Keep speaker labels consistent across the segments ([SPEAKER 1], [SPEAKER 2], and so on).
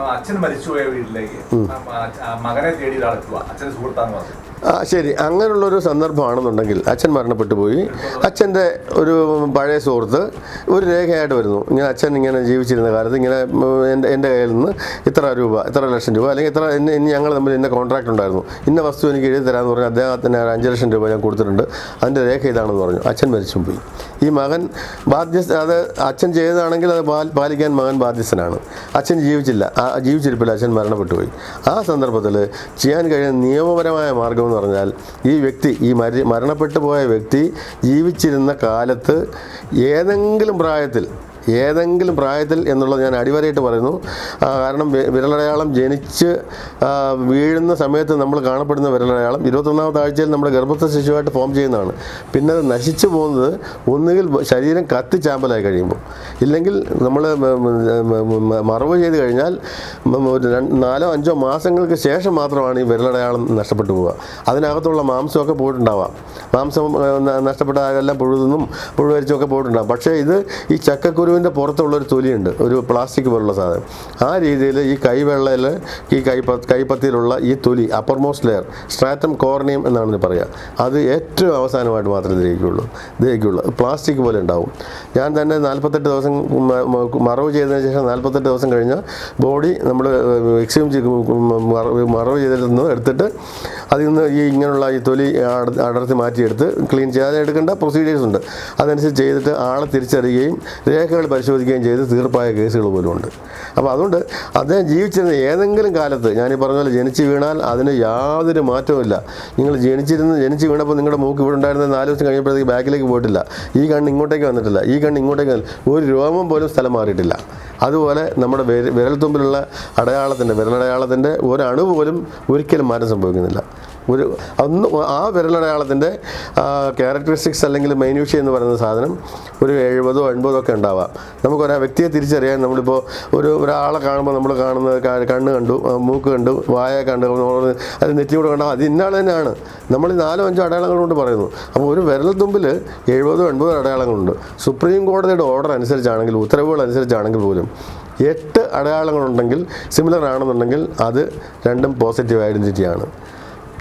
[SPEAKER 1] അച്ഛൻ മരിച്ചുപോയ വീട്ടിലേക്ക്. മകനെ തേടി നടക്കുക അച്ഛൻ സുഹൃത്താന്ന് പറഞ്ഞു.
[SPEAKER 2] ശരി. അങ്ങനെയുള്ളൊരു സന്ദർഭമാണെന്നുണ്ടെങ്കിൽ അച്ഛൻ മരണപ്പെട്ടു പോയി. അച്ഛന്റെ ഒരു പഴയ സുഹൃത്ത് ഒരു രേഖയായിട്ട് വരുന്നു. ഇങ്ങനെ അച്ഛൻ ഇങ്ങനെ ജീവിച്ചിരുന്ന കാലത്ത് ഇങ്ങനെ എന്റെ എന്റെ കയ്യിൽ നിന്ന് ഇത്ര രൂപ ഇത്ര ലക്ഷം രൂപ അല്ലെങ്കിൽ ഇത്ര ഇനി ഞങ്ങൾ തമ്മിൽ ഇന്ന കോൺട്രാക്ട് ഉണ്ടായിരുന്നു. ഇന്ന വസ്തു എനിക്ക് എഴുതി തരാമെന്ന് പറഞ്ഞാൽ അദ്ദേഹത്തിന് അഞ്ച് ലക്ഷം രൂപ ഞാൻ കൊടുത്തിട്ടുണ്ട്. അതിന്റെ രേഖ ഇതാണെന്ന് പറഞ്ഞു. അച്ഛൻ മരിച്ചു പോയി. ഈ മകൻ ബാധ്യസ്ഥ അത് അച്ഛൻ ചെയ്തതാണെങ്കിൽ അത് പാലിക്കാൻ മകൻ ബാധ്യസ്ഥനാണ്. അച്ഛൻ ജീവിച്ചില്ല. ആ ജീവിച്ചിരിപ്പില്ല അച്ഛൻ മരണപ്പെട്ടു പോയി. ആ സന്ദർഭത്തിൽ ചെയ്യാൻ കഴിയുന്ന നിയമപരമായ മാർഗം എന്ന് പറഞ്ഞാൽ ഈ വ്യക്തി ഈ മരി മരണപ്പെട്ടു പോയ വ്യക്തി ജീവിച്ചിരുന്ന കാലത്ത് ഏതെങ്കിലും പ്രായത്തിൽ ഏതെങ്കിലും പ്രായത്തിൽ എന്നുള്ളത് ഞാൻ അടിവരയിട്ട് പറയുന്നു. കാരണം വിരലടയാളം ജനിച്ച് വീഴുന്ന സമയത്ത് നമ്മൾ കാണപ്പെടുന്ന വിരലടയാളം ഇരുപത്തൊന്നാമത്തെ ആഴ്ചയിൽ നമ്മുടെ ഗർഭസ്ഥ ശിശുവായിട്ട് ഫോം ചെയ്യുന്നതാണ്. പിന്നെ അത് നശിച്ചു പോകുന്നത് ഒന്നുകിൽ ശരീരം കത്തിച്ചാമ്പലായി കഴിയുമ്പോൾ. ഇല്ലെങ്കിൽ നമ്മൾ മറവ് ചെയ്ത് കഴിഞ്ഞാൽ നാലോ അഞ്ചോ മാസങ്ങൾക്ക് ശേഷം മാത്രമാണ് ഈ വിരലടയാളം നഷ്ടപ്പെട്ടു പോവുക. അതിനകത്തുള്ള മാംസമൊക്കെ പോയിട്ടുണ്ടാവാം. മാംസം നഷ്ടപ്പെട്ട അതെല്ലാം പുഴുതെന്നും പുഴുവരിച്ചുമൊക്കെ പോയിട്ടുണ്ടാകും പക്ഷേ ഇത് ഈ ചക്കക്കുരുവിന്റെ പുറത്തുള്ളൊരു തൊലിയുണ്ട് ഒരു പ്ലാസ്റ്റിക് പോലുള്ള സാധനം. ആ രീതിയിൽ ഈ കൈവെള്ളയിൽ ഈ കൈപ്പ കൈപ്പത്തിയിലുള്ള ഈ തൊലി അപ്പർമോസ്റ്റ് ലെയർ സ്ട്രാറ്റം കോർണിയം എന്നാണ് പറയുക. അത് ഏറ്റവും അവസാനമായിട്ട് മാത്രമേ ദഹിക്കുള്ളൂ ദഹിക്കുള്ളൂ പ്ലാസ്റ്റിക് പോലെ ഉണ്ടാവും. ഞാൻ തന്നെ നാൽപ്പത്തെട്ട് ദിവസം മറവ് ചെയ്തതിന് ശേഷം നാൽപ്പത്തെട്ട് ദിവസം കഴിഞ്ഞ് ബോഡി നമ്മൾ എക്സ്യൂം മറവ് ചെയ്തിരുന്നു എടുത്തിട്ട് അതിൽ നിന്ന് ഈ ഇങ്ങനെയുള്ള ഈ തൊലി അട- അടർത്തി മാറ്റിയെടുത്ത് ക്ലീൻ ചെയ്യാതെ എടുക്കേണ്ട പ്രൊസീജിയേഴ്സ് ഉണ്ട്. അതനുസരിച്ച് ചെയ്തിട്ട് ആളെ തിരിച്ചറിയുകയും രേഖകൾ പരിശോധിക്കുകയും ചെയ്ത് തീർപ്പായ കേസുകൾ പോലും ഉണ്ട് അപ്പോൾ അതുകൊണ്ട് അദ്ദേഹം ജീവിച്ചിരുന്ന ഏതെങ്കിലും കാലത്ത് ഞാൻ പറഞ്ഞ പോലെ ജനിച്ച് വീണാൽ അതിന് യാതൊരു മാറ്റവുമില്ല. നിങ്ങൾ ജനിച്ചിരുന്ന് ജനിച്ച് വീണപ്പോൾ നിങ്ങളുടെ മൂക്ക് ഇവിടെ ഉണ്ടായിരുന്ന നാല് ദിവസം കഴിഞ്ഞപ്പോഴത്തേക്ക് ബാക്കിലേക്ക് പോയിട്ടില്ല. ഈ കണ്ണ് ഇങ്ങോട്ടേക്ക് വന്നിട്ടില്ല. ഈ കണ്ണ് ഇങ്ങോട്ടേക്ക്. ഒരു രോമം പോലും സ്ഥലം മാറിയിട്ടില്ല. അതുപോലെ നമ്മുടെ വിരൽ തുമ്പിലുള്ള അടയാളത്തിന്റെ വിരലടയാളത്തിന്റെ ഒരണു പോലും ഒരിക്കലും മാറ്റം സംഭവിക്കുന്നില്ല. ഒരു അന്ന് ആ വിരലടയാളത്തിന്റെ ക്യാരക്ടറിസ്റ്റിക്സ് അല്ലെങ്കിൽ മൈന്യൂഷ്യ എന്ന് പറയുന്ന സാധനം ഒരു എഴുപതോ എൺപതോ ഒക്കെ ഉണ്ടാവാം. നമുക്ക് ഒരു വ്യക്തിയെ തിരിച്ചറിയാൻ നമ്മളിപ്പോൾ ഒരു ഒരാളെ കാണുമ്പോൾ നമ്മൾ കാണുന്നത് കണ്ണ് കണ്ടു മൂക്ക് കണ്ടു വായ കണ്ടു അത് നെറ്റിയൂടെ കണ്ടാൽ അത് ഇന്നാൾ തന്നെയാണ്. നമ്മൾ നാലോ അഞ്ചോ അടയാളങ്ങൾ കൊണ്ട് പറയുന്നു. അപ്പോൾ ഒരു വിരൽ തുമ്പിൽ എഴുപതോ എൺപതോ അടയാളങ്ങളുണ്ട്. സുപ്രീം കോടതിയുടെ ഓർഡർ അനുസരിച്ചാണെങ്കിൽ ഉത്തരവുകൾ അനുസരിച്ചാണെങ്കിൽ പോലും എട്ട് അടയാളങ്ങളുണ്ടെങ്കിൽ സിമിലർ ആണെന്നുണ്ടെങ്കിൽ അത് രണ്ടും പോസിറ്റീവ് ഐഡന്റിറ്റിയാണ്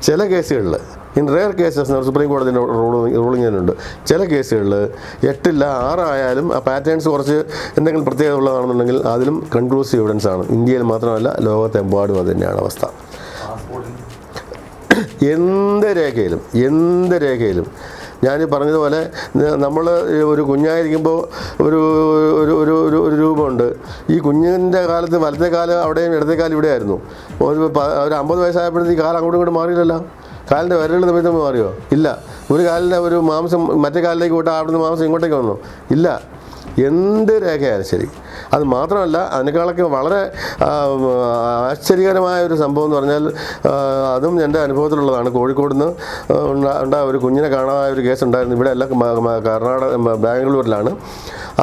[SPEAKER 2] ചില കേസുകളിൽ ഇൻ റെയർ കേസസ് സുപ്രീം കോടതിന്റെ റൂളിംഗ് തന്നെയുണ്ട്. ചില കേസുകളിൽ എട്ടില്ല ആറായാലും ആ പാറ്റേൺസ് കുറച്ച് എന്തെങ്കിലും പ്രത്യേകത ഉള്ളതാണെന്നുണ്ടെങ്കിൽ അതിലും കൺക്ലൂസീവ് എവിഡൻസ് ആണ്. ഇന്ത്യയിൽ മാത്രമല്ല ലോകത്തെമ്പാടും അത് തന്നെയാണ് അവസ്ഥ. എന്ത് രേഖയിലും എന്ത് രേഖയിലും ഞാൻ പറഞ്ഞതുപോലെ നമ്മൾ ഒരു കുഞ്ഞായിരിക്കുമ്പോൾ ഒരു ഒരു ഒരു ഒരു ഒരു രൂപമുണ്ട്. ഈ കുഞ്ഞിന്റെ കാലത്ത് വലത്തെ കാലം അവിടെയും ഇടത്തെ കാലം ഇവിടെയായിരുന്നു. ഒരു പ- ഒരു അമ്പത് വയസ്സായപ്പോഴത്തേക്ക് കാലം അങ്ങോട്ടും ഇങ്ങോട്ടും മാറിയില്ലല്ലോ? കാലിന്റെ വിരലുകൾ തമ്മിൽ മാറിയോ? ഇല്ല. ഒരു കാലിന്റെ ഒരു മാംസം മറ്റേ കാലിലേക്ക് വിട്ടാൽ അവിടുന്ന് മാംസം ഇങ്ങോട്ടേക്ക് വന്നു. ഇല്ല. എന്ത് രേഖയായാലും ശരി. അത് മാത്രമല്ല അതിനേക്കാളൊക്കെ വളരെ ആശ്ചര്യകരമായ ഒരു സംഭവം എന്ന് പറഞ്ഞാൽ അതും എന്റെ അനുഭവത്തിലുള്ളതാണ്. കോഴിക്കോട് നിന്ന് ഉണ്ടാ ഉണ്ടായ ഒരു കുഞ്ഞിനെ കാണാതായ ഒരു കേസ് ഉണ്ടായിരുന്നു. ഇവിടെ അല്ല കർണാടക ബാംഗ്ലൂരിലാണ്.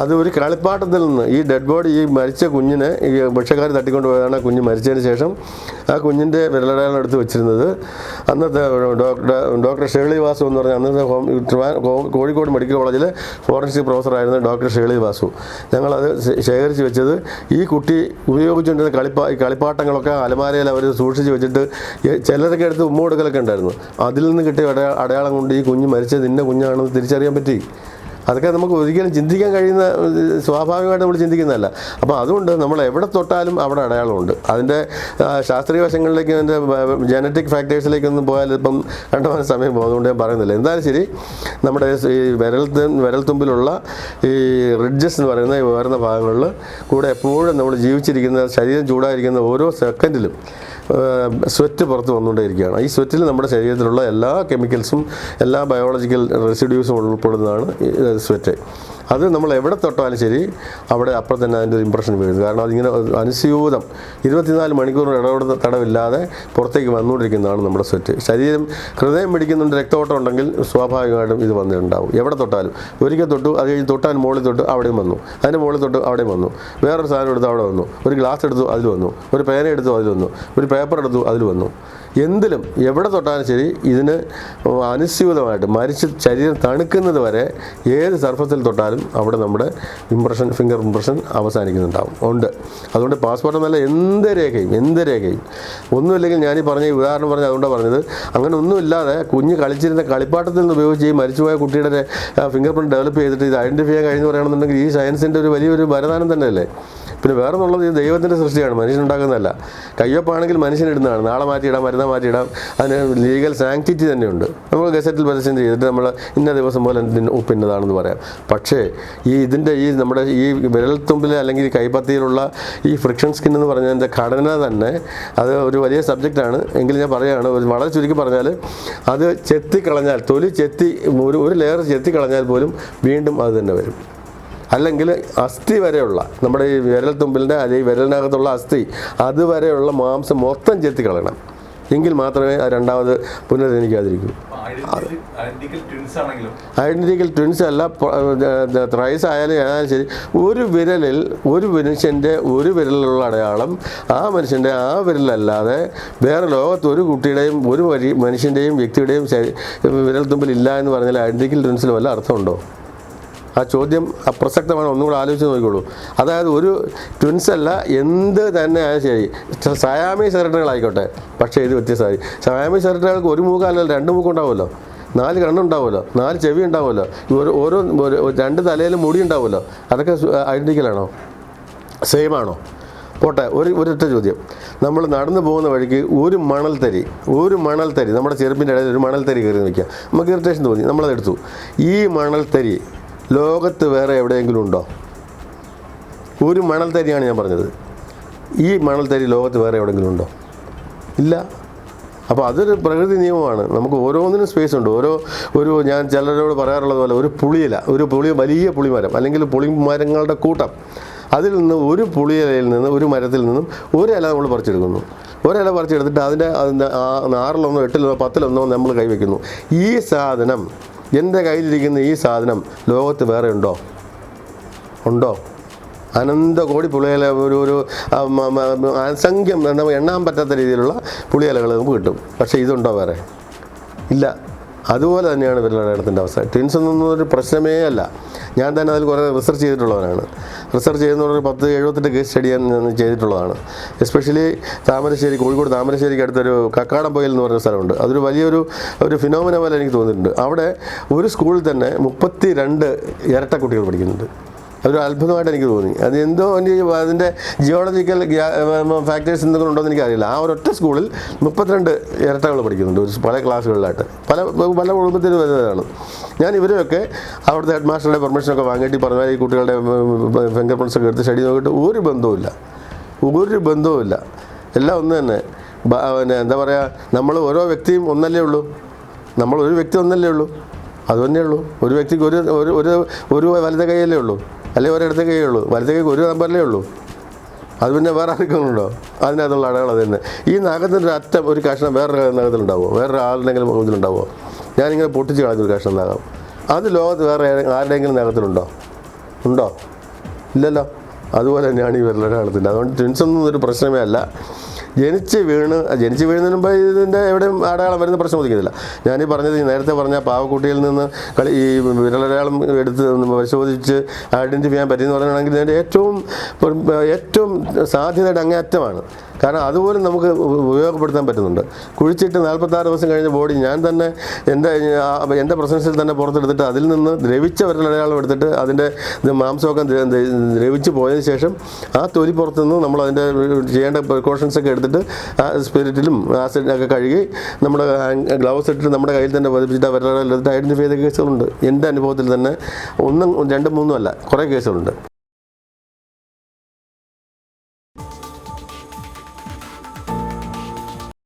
[SPEAKER 2] അത് ഒരു കളിപ്പാട്ടത്തിൽ നിന്ന് ഈ ഡെഡ് ബോഡി ഈ മരിച്ച കുഞ്ഞിനെ ഈ ഭിക്ഷക്കാർ തട്ടിക്കൊണ്ട് പോയതാണ് ആ കുഞ്ഞ് മരിച്ചതിന് ശേഷം ആ കുഞ്ഞിന്റെ വിരലടയാളം എടുത്ത് വെച്ചിരുന്നത്. അന്നത്തെ ഡോക്ടർ ഡോക്ടർ ഷേളി വാസു എന്ന് പറഞ്ഞ അന്നത്തെ ഹോം കോഴിക്കോട് മെഡിക്കൽ കോളേജിലെ ഫോറൻസിക് പ്രൊഫസറായിരുന്ന ഡോക്ടർ ഷേളി വാസു ഞങ്ങളത് ശേഖരിച്ച് വെച്ചത്. ഈ കുട്ടി ഉപയോഗിച്ചുകൊണ്ടിരുന്ന കളിപ്പാ കളിപ്പാട്ടങ്ങളൊക്കെ അലമാരയിൽ അവർ സൂക്ഷിച്ച് വെച്ചിട്ട് ചിലരൊക്കെ എടുത്ത് ഉമ്മ കൊടുക്കലൊക്കെ ഉണ്ടായിരുന്നു. അതിൽ നിന്ന് കിട്ടിയ അടയാളം കൊണ്ട് ഈ കുഞ്ഞ് മരിച്ചത് ഇന്ന കുഞ്ഞാണെന്ന് തിരിച്ചറിയാൻ പറ്റി. അതൊക്കെ നമുക്ക് ഒരിക്കലും ചിന്തിക്കാൻ കഴിയുന്ന സ്വാഭാവികമായിട്ട് നമ്മൾ ചിന്തിക്കുന്നതല്ല. അപ്പോൾ അതുകൊണ്ട് നമ്മൾ എവിടെ തൊട്ടാലും അവിടെ അടയാളമുണ്ട്. അതിന്റെ ശാസ്ത്രീയ വശങ്ങളിലേക്ക് അതിന്റെ ജനറ്റിക് ഫാക്ടേഴ്സിലേക്കൊന്നും പോയാൽ ഇപ്പം കണ്ടുപോകാൻ സമയം പോകുന്നതുകൊണ്ട് ഞാൻ പറയുന്നില്ല. എന്തായാലും ശരി നമ്മുടെ ഈ വിരൽ വിരൽത്തുമ്പിലുള്ള ഈ റിഡ്ജസ് എന്ന് പറയുന്ന ഈ ഉയർന്ന ഭാഗങ്ങളിൽ കൂടെ എപ്പോഴും നമ്മൾ ജീവിച്ചിരിക്കുന്ന ശരീരം ചൂടായിരിക്കുന്ന ഓരോ സെക്കൻഡിലും സ്വെറ്റ് പുറത്ത് വന്നുകൊണ്ടേയിരിക്കുകയാണ്. ഈ സ്വെറ്റിൽ നമ്മുടെ ശരീരത്തിലുള്ള എല്ലാ കെമിക്കൽസും എല്ലാ ബയോളജിക്കൽ റെസിഡ്യൂസും ഉൾപ്പെടുന്നതാണ് സ്വെറ്റ് അത് നമ്മൾ എവിടെ തൊട്ടാലും ശരി അവിടെ അപ്പം തന്നെ അതിന്റെ ഒരു ഇമ്പ്രഷൻ വീഴുന്നു കാരണം അതിങ്ങനെ അനുസ്യൂതം. ഇരുപത്തിനാല് മണിക്കൂർ ഇടപെടുന്ന തടവില്ലാതെ പുറത്തേക്ക് വന്നുകൊണ്ടിരിക്കുന്നതാണ് നമ്മുടെ സ്വെറ്റ് ശരീരം ഹൃദയം പിടിക്കുന്നുണ്ട് രക്തോട്ടം ഉണ്ടെങ്കിൽ സ്വാഭാവികമായിട്ടും ഇത് വന്നിട്ടുണ്ടാവും. എവിടെ തൊട്ടാലും. ഒരിക്കൽ തൊട്ടു അത് കഴിഞ്ഞ് തൊട്ടാൻ മുകളിൽ തൊട്ട് അവിടെയും വന്നു. അതിന്റെ മുകളിൽ തൊട്ട് അവിടെയും വന്നു. വേറൊരു സാധനം എടുത്ത് അവിടെ വന്നു. ഒരു ഗ്ലാസ് എടുത്തു അതിൽ വന്നു. ഒരു പേന എടുത്തു അതിൽ വന്നു. ഒരു പേപ്പർ എടുത്തു അതിൽ വന്നു. എന്തിലും എവിടെ തൊട്ടാലും ശരി ഇതിന് അനുസ്യൂതമായിട്ട് മരിച്ച് ശരീരം തണുക്കുന്നത് വരെ ഏത് സർഫസിൽ തൊട്ടാലും അവിടെ നമ്മുടെ ഇംപ്രഷൻ ഫിംഗർ ഇംപ്രഷൻ അവസാനിക്കുന്നുണ്ടാവും. ഉണ്ട്. അതുകൊണ്ട് പാസ്പോർട്ട് എന്നല്ല എന്ത് രേഖയും എന്ത് രേഖയും. ഒന്നുമില്ലെങ്കിൽ ഞാൻ ഈ പറഞ്ഞ ഉദാഹരണം പറഞ്ഞ അതുകൊണ്ടാണ് പറഞ്ഞത്. അങ്ങനെ ഒന്നുമില്ലാതെ കുഞ്ഞ് കളിച്ചിരുന്ന കളിപ്പാട്ടത്തിൽ നിന്ന് ഉപയോഗിച്ച് ഈ മരിച്ചുപോയ കുട്ടിയുടെ ഫിംഗർ പ്രിന്റ് ഡെവലപ്പ് ചെയ്തിട്ട് ഇത് ഐഡന്റിഫൈ ചെയ്യാൻ കഴിഞ്ഞു പറയുകയാണെന്നുണ്ടെങ്കിൽ ഈ സയൻസിന്റെ ഒരു വലിയൊരു വരദാനം തന്നെയല്ലേ? പിന്നെ വേറെ എന്നുള്ളത് ഇത് ദൈവത്തിന്റെ സൃഷ്ടിയാണ്. മനുഷ്യനുണ്ടാക്കുന്നതല്ല. കയ്യൊപ്പാണെങ്കിൽ മനുഷ്യനിടുന്നതാണ് നാളെ മാറ്റിയിടാം മരുന്ന് മാറ്റിയിടാം. അതിന് ലീഗൽ സാങ്ക്ടിറ്റി തന്നെയുണ്ട്. നമ്മൾ ഗസറ്റിൽ പരസ്യം ചെയ്തിട്ട് നമ്മൾ ഇന്ന ദിവസം പോലെ ഇതിന് ഒപ്പിന്നതാണെന്ന് പറയാം. പക്ഷേ ഈ ഇതിന്റെ ഈ നമ്മുടെ ഈ വിരൽത്തുമ്പിൽ അല്ലെങ്കിൽ കൈപ്പത്തിയിലുള്ള ഈ ഫ്രിക്ഷൻ സ്കിൻ എന്ന് പറഞ്ഞതിന്റെ ഘടന തന്നെ അത് ഒരു വലിയ സബ്ജക്റ്റാണ് എങ്കിലും ഞാൻ പറയുകയാണ് വളരെ ചുരുക്കി പറഞ്ഞാൽ അത് ചെത്തിക്കളഞ്ഞാൽ തൊലി ചെത്തി ഒരു ഒരു ലെയർ ചെത്തിക്കളഞ്ഞാൽ പോലും വീണ്ടും അത് തന്നെ വരും. അല്ലെങ്കിൽ അസ്ഥി വരെയുള്ള നമ്മുടെ ഈ വിരൽ തുമ്പിലിന്റെ അല്ലെങ്കിൽ വിരലിനകത്തുള്ള അസ്ഥി അതുവരെയുള്ള മാംസം മൊത്തം ചെത്തി കളയണം. എങ്കിൽ മാത്രമേ അത് രണ്ടാമത് ആണെങ്കിലും.
[SPEAKER 1] ഐഡന്റിക്കൽ ട്വിൻസ്
[SPEAKER 2] അല്ല ത്രൈസ് ആയാലും ഏതായാലും ശരി. ഒരു വിരലിൽ ഒരു മനുഷ്യന്റെ ഒരു വിരലിലുള്ള അടയാളം ആ മനുഷ്യന്റെ ആ വിരലല്ലാതെ വേറെ ലോകത്ത് ഒരു കുട്ടിയുടെയും ഒരു വരി മനുഷ്യന്റെയും വ്യക്തിയുടെയും വിരൽ തുമ്പിൽ ഇല്ല എന്ന് പറഞ്ഞാൽ ഐഡന്റിക്കൽ ട്വിൻസിൽ വല്ല അർത്ഥമുണ്ടോ? ആ ചോദ്യം അപ്രസക്തമാണ് ഒന്നുകൂടെ ആലോചിച്ച് നോക്കിക്കോളൂ. അതായത് ഒരു ട്വിൻസ് അല്ല എന്ത് തന്നെ ആയാലും ശരി. സയാമി സെറട്ടറുകളായിക്കോട്ടെ പക്ഷേ ഇത് വ്യത്യസ്തമായി. സയാമി സെറട്ടറുകൾക്ക് ഒരു മൂക്കല്ല രണ്ട് മൂക്കുണ്ടാവുമല്ലോ നാല് കണ്ണുണ്ടാവുമല്ലോ നാല് ചെവി ഉണ്ടാവുമല്ലോ. ഒരു ഓരോ രണ്ട് തലയിൽ മുടി ഉണ്ടാവുമല്ലോ. അതൊക്കെ ഐഡന്റിക്കലാണോ സെയിം ആണോ? പോട്ടെ ഒരു ഒരൊറ്റ ചോദ്യം. നമ്മൾ നടന്നു പോകുന്ന വഴിക്ക് ഒരു മണൽത്തരി ഒരു മണൽത്തരി നമ്മുടെ ചെറുപ്പിന്റെ ഇടയിൽ ഒരു മണൽത്തരി കയറി നിൽക്കുക. നമുക്ക് ഇറിറ്റേഷൻ തോന്നി. നമ്മളത് എടുത്തു. ഈ മണൽത്തരി ലോകത്ത് വേറെ എവിടെയെങ്കിലും ഉണ്ടോ? ഒരു മണൽത്തരിയാണ് ഞാൻ പറഞ്ഞത്. ഈ മണൽത്തരി ലോകത്ത് വേറെ എവിടെയെങ്കിലും ഉണ്ടോ? ഇല്ല. അപ്പോൾ അതൊരു പ്രകൃതി നിയമമാണ്. നമുക്ക് ഓരോന്നിനും സ്പേസ് ഉണ്ട്. ഓരോ ഒരു ഞാൻ ചിലരോട് പറയാറുള്ളത് പോലെ ഒരു പുളിയില ഒരു പുളി വലിയ പുളിമരം അല്ലെങ്കിൽ പുളിമരങ്ങളുടെ കൂട്ടം. അതിൽ നിന്ന് ഒരു പുളിയിലയിൽ നിന്ന് ഒരു മരത്തിൽ നിന്നും ഒരു ഇല നമ്മൾ പറിച്ചെടുക്കുന്നു. ഒരില പറിച്ചെടുത്തിട്ട് അതിന്റെ അതിന്റെ ആറിലൊന്നോ എട്ടിലൊന്നോ പത്തിലൊന്നോ നമ്മൾ കൈവയ്ക്കുന്നു. ഈ സാധനം എന്റെ കയ്യിലിരിക്കുന്ന ഈ സാധനം ലോകത്ത് വേറെ ഉണ്ടോ? ഉണ്ടോ? അനന്ത കോടി പുളിയില ഒരു ഒരു അസംഖ്യം എണ്ണാൻ പറ്റാത്ത രീതിയിലുള്ള പുളിയിലകൾ നമുക്ക് കിട്ടും. പക്ഷേ ഇതുണ്ടോ വേറെ? ഇല്ല. അതുപോലെ തന്നെയാണ് വിരലടയാളത്തിന്റെ അവസ്ഥ. ട്വിൻസ് എന്നൊന്നും ഒരു പ്രശ്നമേ അല്ല. ഞാൻ തന്നെ അതിൽ കുറേ റിസർച്ച് ചെയ്തിട്ടുള്ളവനാണ്. റിസർച്ച് ചെയ്യുന്ന ഒരു പത്ത് എഴുപത്തെട്ട് കേസ് സ്റ്റഡി ഞാൻ ചെയ്തിട്ടുള്ളതാണ്. എസ്പെഷ്യലി താമരശ്ശേരി കോഴിക്കോട് താമരശ്ശേരിക്ക് അടുത്തൊരു കക്കാടംപൊയിൽ എന്ന് പറഞ്ഞ സ്ഥലമുണ്ട്. അതൊരു വലിയൊരു ഒരു ഫിനോമിന പോലെ എനിക്ക് തോന്നിയിട്ടുണ്ട്. അവിടെ ഒരു സ്കൂളിൽ തന്നെ മുപ്പത്തി രണ്ട് ഇരട്ട കുട്ടികൾ പഠിക്കുന്നുണ്ട്. അതൊരു അത്ഭുതമായിട്ട് എനിക്ക് തോന്നി. അത് എന്തോ അതിന്റെ ജിയോളജിക്കൽ ഫാക്ടേഴ്സ് എന്തെങ്കിലും ഉണ്ടോ എന്ന് എനിക്കറിയില്ല. ആ ഒരൊറ്റ സ്കൂളിൽ മുപ്പത്തിരണ്ട് ഇരട്ടകൾ പഠിക്കുന്നുണ്ട് ഒരു പല ക്ലാസ്സുകളിലായിട്ട്. പല പല കുടുംബത്തിൽ വരുന്നതാണ് ഞാൻ ഇവരെയൊക്കെ അവിടുത്തെ ഹെഡ് മാസ്റ്ററുടെ പെർമിഷനൊക്കെ വാങ്ങിയിട്ട് പറഞ്ഞാൽ പറഞ്ഞ ഈ കുട്ടികളുടെ ഫിംഗർ പ്രിൻസ് ഒക്കെ എടുത്ത് സ്റ്റഡി നോക്കിയിട്ട് ഒരു ബന്ധവുമില്ല. ഒരു ബന്ധവുമില്ല. എല്ലാം ഒന്ന് തന്നെ. പിന്നെ എന്താ പറയുക നമ്മൾ ഓരോ വ്യക്തിയും ഒന്നല്ലേ ഉള്ളൂ. നമ്മൾ ഒരു വ്യക്തി ഒന്നല്ലേ ഉള്ളൂ. അതുതന്നെയുള്ളൂ ഉള്ളൂ. ഒരു വ്യക്തിക്ക് ഒരു ഒരു ഒരു വലുത കൈയല്ലേ ഉള്ളൂ. അല്ലെങ്കിൽ ഒരിടത്തെ കൈ ഉള്ളൂ? വലത്തെ കൈക്ക് ഒരു നമ്പറിലേ ഉള്ളൂ? അത് പിന്നെ വേറെ ആർക്കുണ്ടോ അതിനകത്തുള്ള അടയാളം തന്നെ. ഈ നാഗത്തിന്റെ അറ്റം ഒരു കഷ്ണം വേറൊരു നഖത്തിലുണ്ടാവുമോ വേറൊരു ആളുടെങ്കിലും ഇതിലുണ്ടാവുമോ ഞാനിങ്ങനെ പൊട്ടിച്ച് കളഞ്ഞൊരു കഷ്ണം നാഗം അത് ലോകത്ത് വേറെ ആരുടെയെങ്കിലും നഖത്തിലുണ്ടോ? ഉണ്ടോ? ഇല്ലല്ലോ. അതുപോലെ തന്നെയാണ് ഈ വിരലടയാളത്തിന്റെ അതുകൊണ്ട് ട്വിൻസ് ഒന്നും ഒരു പ്രശ്നമേ അല്ല. ജനിച്ച് വീണ് ജനിച്ച് വീഴുന്നതിന് മുമ്പ് ഇതിന്റെ എവിടെയും അടയാളം വരുന്ന പ്രശ്നം ഒതുക്കുന്നില്ല ഞാനീ പറഞ്ഞത് നേരത്തെ പറഞ്ഞ പാവക്കുട്ടിയിൽ നിന്ന് കളി ഈ വിരലടയാളം എടുത്ത് പരിശോധിച്ച് ഐഡന്റിഫൈ ചെയ്യാൻ പറ്റിയെന്ന് പറയുകയാണെങ്കിൽ ഇതിന്റെ ഏറ്റവും ഏറ്റവും സാധ്യതയുടെ അങ്ങേയറ്റമാണ്. കാരണം അതുപോലും നമുക്ക് ഉപയോഗപ്പെടുത്താൻ പറ്റുന്നുണ്ട്. കുഴിച്ചിട്ട് നാൽപ്പത്താറ് ദിവസം കഴിഞ്ഞ ബോഡി ഞാൻ തന്നെ എന്റെ എന്റെ പ്രസൻസിൽ തന്നെ പുറത്തെടുത്തിട്ട് അതിൽ നിന്ന് ദ്രവിച്ച വിരലടയാളം എടുത്തിട്ട് അതിന്റെ മാംസമൊക്കെ ദ്ര- ദ്ര- ദ്രവിച്ച് പോയതിന് ശേഷം ആ തൊലി പുറത്തുനിന്ന് നമ്മൾ അതിന്റെ ചെയ്യേണ്ട പ്രിക്കോഷൻസ് ഒക്കെ എടുത്തിട്ട് ആ സ്പിരിറ്റിലും ആസിഡ് ഒക്കെ കഴുകി നമ്മുടെ ഗ്ലൗസ് ഇട്ടിട്ട് നമ്മുടെ കയ്യിൽ തന്നെ പതിപ്പിച്ചിട്ട് അവരുടെ എടുത്തിട്ട് ഐഡന്റിഫൈ ചെയ്ത കേസുകളുണ്ട് എന്റെ അനുഭവത്തിൽ തന്നെ ഒന്നും രണ്ടും മൂന്നും അല്ല കുറേ കേസുകളുണ്ട്